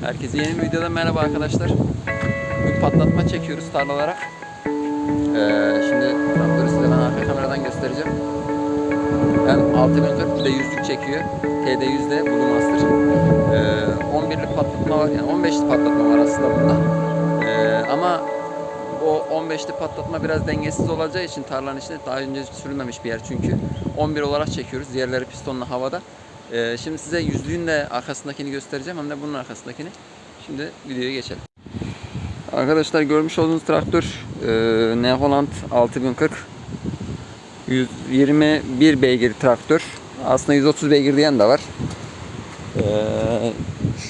Herkese yeni bir videoda merhaba arkadaşlar. Bugün patlatma çekiyoruz tarlalara. Ee, şimdi traktörü size ben arka kameradan göstereceğim. Hem 6040 bir de yüzlük çekiyor. TD100'de Blue Master. Ee, 11'li patlatma var yani 15'li patlatma var aslında bunda. Ee, ama 15'li patlatma biraz dengesiz olacağı için tarlanın içinde daha önce sürülmemiş bir yer çünkü. 11 olarak çekiyoruz. Diğerleri pistonla havada. Ee, şimdi size yüzlüğün de arkasındakini göstereceğim hem de bunun arkasındakini. Şimdi videoya geçelim. Arkadaşlar görmüş olduğunuz traktör e, New Holland 6040 121 beygir traktör. Aslında 130 beygir diyen de var. Ee,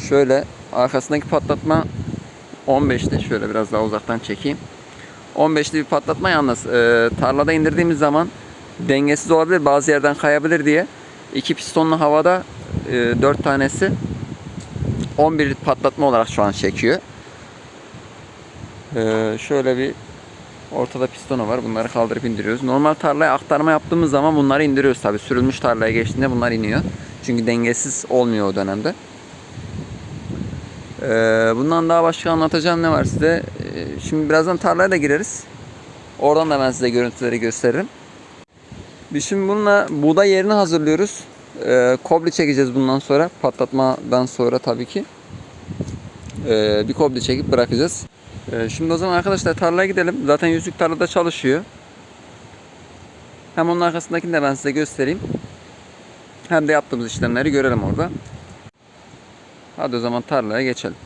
şöyle arkasındaki patlatma 15'te şöyle biraz daha uzaktan çekeyim. 15'li bir patlatma yalnız e, tarlada indirdiğimiz zaman dengesiz olabilir bazı yerden kayabilir diye iki pistonlu havada e, 4 tanesi 11 patlatma olarak şu an çekiyor. E, şöyle bir ortada pistonu var. Bunları kaldırıp indiriyoruz. Normal tarlaya aktarma yaptığımız zaman bunları indiriyoruz tabi. Sürülmüş tarlaya geçtiğinde bunlar iniyor. Çünkü dengesiz olmuyor o dönemde. E, bundan daha başka anlatacağım ne var size? E, şimdi birazdan tarlaya da gireriz. Oradan da ben size görüntüleri gösteririm. Biz şimdi bununla buğday yerini hazırlıyoruz. Ee, kobli çekeceğiz bundan sonra. Patlatmadan sonra tabii ki. Ee, bir kobli çekip bırakacağız. Ee, şimdi o zaman arkadaşlar tarlaya gidelim. Zaten yüzlük tarlada çalışıyor. Hem onun arkasındakini de ben size göstereyim. Hem de yaptığımız işlemleri görelim orada. Hadi o zaman tarlaya geçelim.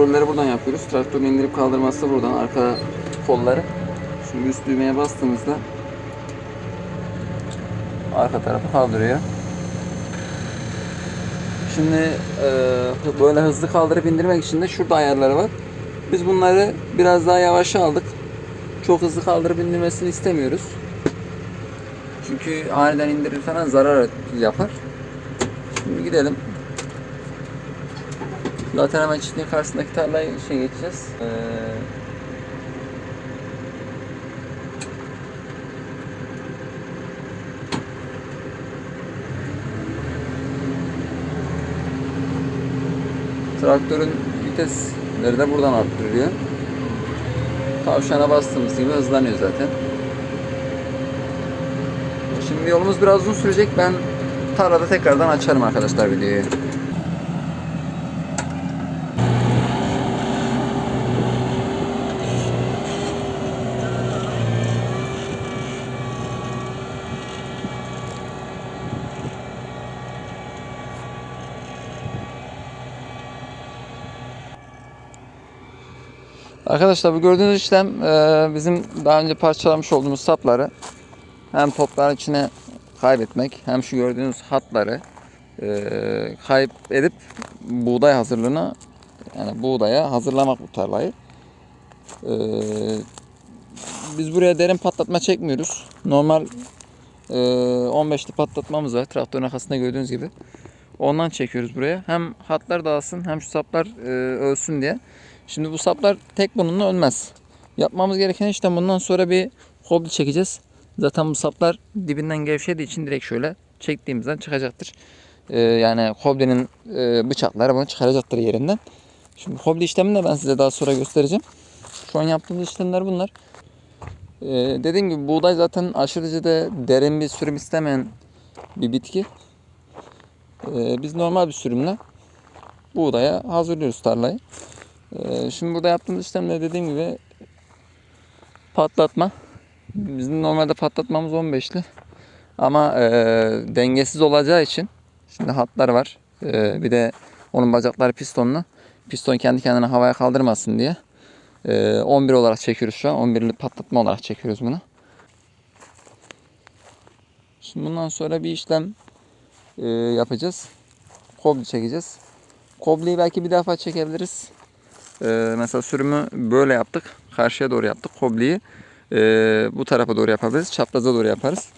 Kontrolleri buradan yapıyoruz. Traktörün indirip kaldırması da buradan. Arka kolları. Şimdi üst düğmeye bastığımızda arka tarafı kaldırıyor. Şimdi e, böyle hızlı kaldırıp indirmek için de şurada ayarları var. Biz bunları biraz daha yavaşa aldık. Çok hızlı kaldırıp indirmesini istemiyoruz. Çünkü aniden indirir falan zarar yapar. Şimdi gidelim. Zaten hemen çiftliğin karşısındaki tarlaya şey geçeceğiz. Ee, traktörün vitesleri de buradan arttırılıyor. Tavşana bastığımız gibi hızlanıyor zaten. Şimdi yolumuz biraz uzun sürecek. Ben tarlada tekrardan açarım arkadaşlar videoyu. Arkadaşlar bu gördüğünüz işlem e, bizim daha önce parçalamış olduğumuz sapları hem topların içine kaybetmek hem şu gördüğünüz hatları e, kayıp edip buğday hazırlığına yani buğdaya hazırlamak bu tarlayı. E, biz buraya derin patlatma çekmiyoruz. Normal e, 15'li patlatmamız var traktörün arkasında gördüğünüz gibi. Ondan çekiyoruz buraya. Hem hatlar dağılsın hem şu saplar ölsün diye. Şimdi bu saplar tek bununla ölmez. Yapmamız gereken işlem bundan sonra bir hobli çekeceğiz. Zaten bu saplar dibinden gevşediği için direkt şöyle çektiğimizden çıkacaktır. Ee, yani hoblinin e, bıçakları bunu çıkaracaktır yerinden. Şimdi hobli işlemini de ben size daha sonra göstereceğim. Şu an yaptığımız işlemler bunlar. Ee, dediğim gibi buğday zaten aşırı derecede derin bir sürüm istemeyen bir bitki. Ee, biz normal bir sürümle buğdaya hazırlıyoruz tarlayı. Ee, şimdi burada yaptığımız işlemde dediğim gibi patlatma. Bizim normalde patlatmamız 15'li. Ama e, dengesiz olacağı için şimdi hatlar var. E, bir de onun bacakları pistonlu. Piston kendi kendine havaya kaldırmasın diye. E, 11 olarak çekiyoruz şu an. 11'li patlatma olarak çekiyoruz bunu. Şimdi bundan sonra bir işlem e, yapacağız. Kobli çekeceğiz. Kobliyi belki bir defa çekebiliriz. E, mesela sürümü böyle yaptık. Karşıya doğru yaptık kobliyi. E, bu tarafa doğru yapabiliriz. Çapraza doğru yaparız.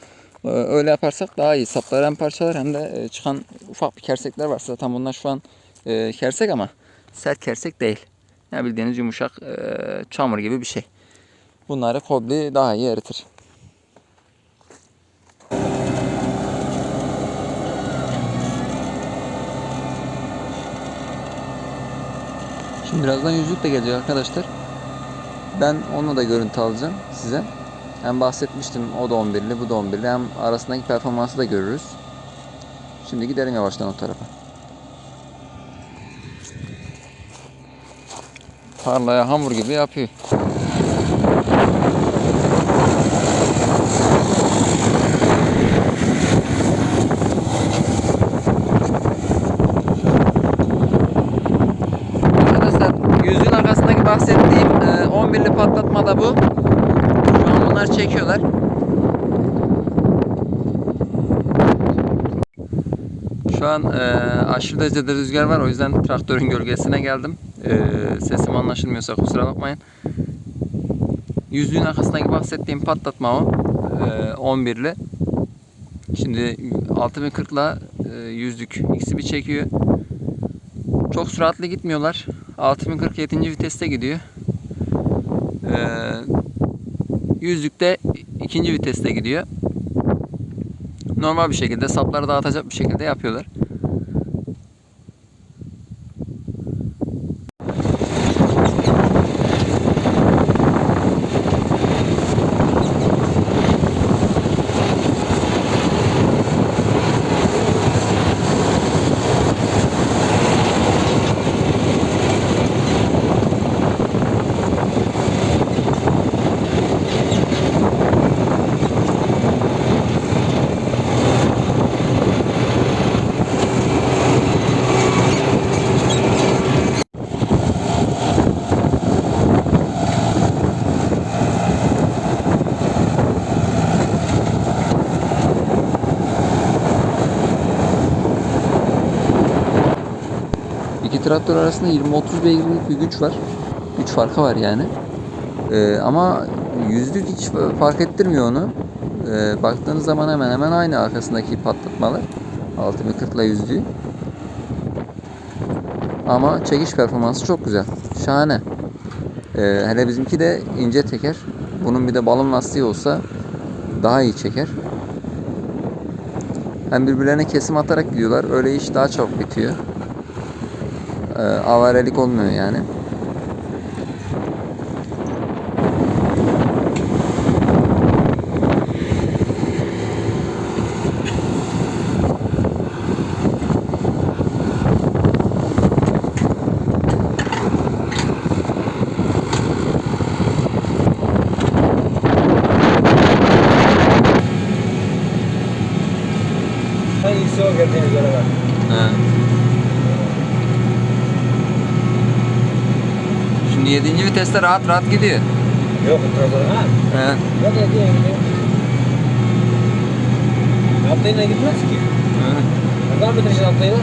E, öyle yaparsak daha iyi. Saplar hem parçalar hem de e, çıkan ufak bir kersekler var. Zaten bunlar şu an e, kersek ama sert kersek değil. Ya bildiğiniz yumuşak e, çamur gibi bir şey. Bunları kobli daha iyi eritir. Şimdi birazdan yüzlük de gelecek arkadaşlar. Ben onunla da görüntü alacağım size. Hem bahsetmiştim o da 11'li bu da 11'li hem arasındaki performansı da görürüz. Şimdi gidelim yavaştan o tarafa. Tarlaya hamur gibi yapıyor. Arkadaşlar yüzüğün arkasındaki bahsettiğim e, 11'li patlatma da bu. Şu an bunlar çekiyorlar. Şu an e, aşırı derecede rüzgar var o yüzden traktörün gölgesine geldim. E, sesim anlaşılmıyorsa kusura bakmayın. Yüzüğün arkasındaki bahsettiğim patlatma o. E, 11'li. Şimdi 6040 ile e, yüzlük ikisi bir çekiyor. Çok süratli gitmiyorlar. 6047. viteste gidiyor. Ee, yüzlükte ikinci viteste gidiyor. Normal bir şekilde sapları dağıtacak bir şekilde yapıyorlar. İki traktör arasında 20-30 beygirlik bir güç var. Güç farkı var yani. Ee, ama yüzlük hiç fark ettirmiyor onu. Ee, baktığınız zaman hemen hemen aynı arkasındaki patlatmalar. 6040 ile yüzlüğü. Ama çekiş performansı çok güzel. Şahane. Ee, hele bizimki de ince teker. Bunun bir de balon lastiği olsa daha iyi çeker. Hem birbirlerine kesim atarak gidiyorlar. Öyle iş daha çabuk bitiyor. Ee, avarelik olmuyor yani. Hangisi o geldiğiniz yere bak. He. Şimdi 7. viteste rahat rahat gidiyor. Yok trabzon ha. He. Yok ya diye gidiyor. Atlayla gitmez ki. He. Buradan bitireceksin atlayla.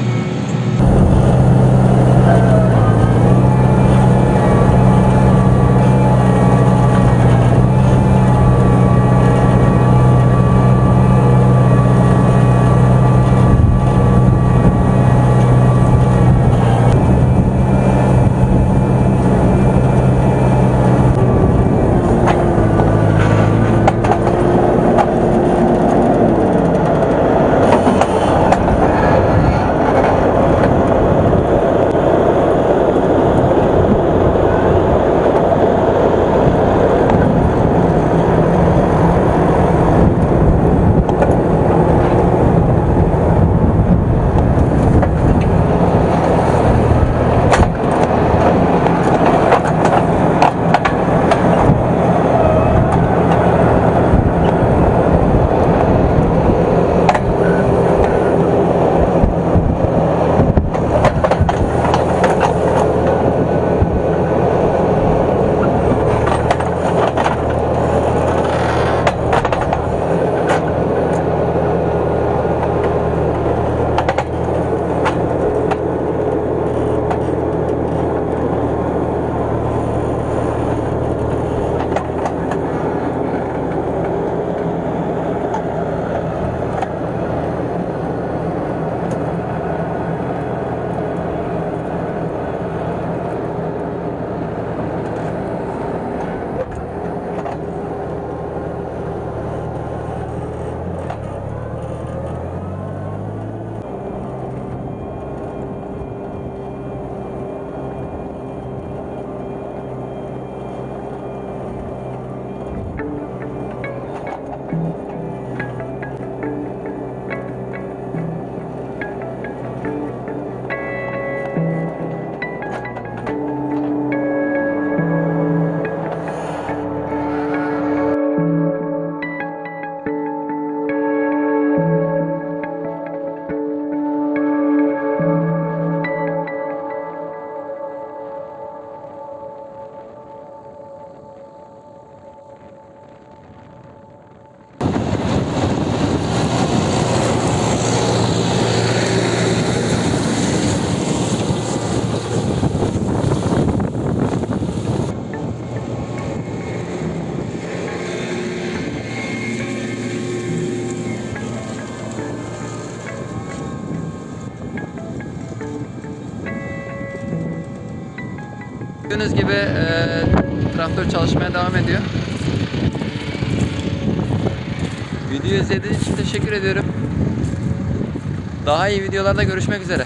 Gördüğünüz gibi e, traktör çalışmaya devam ediyor. Videoyu izlediğiniz için teşekkür ediyorum. Daha iyi videolarda görüşmek üzere.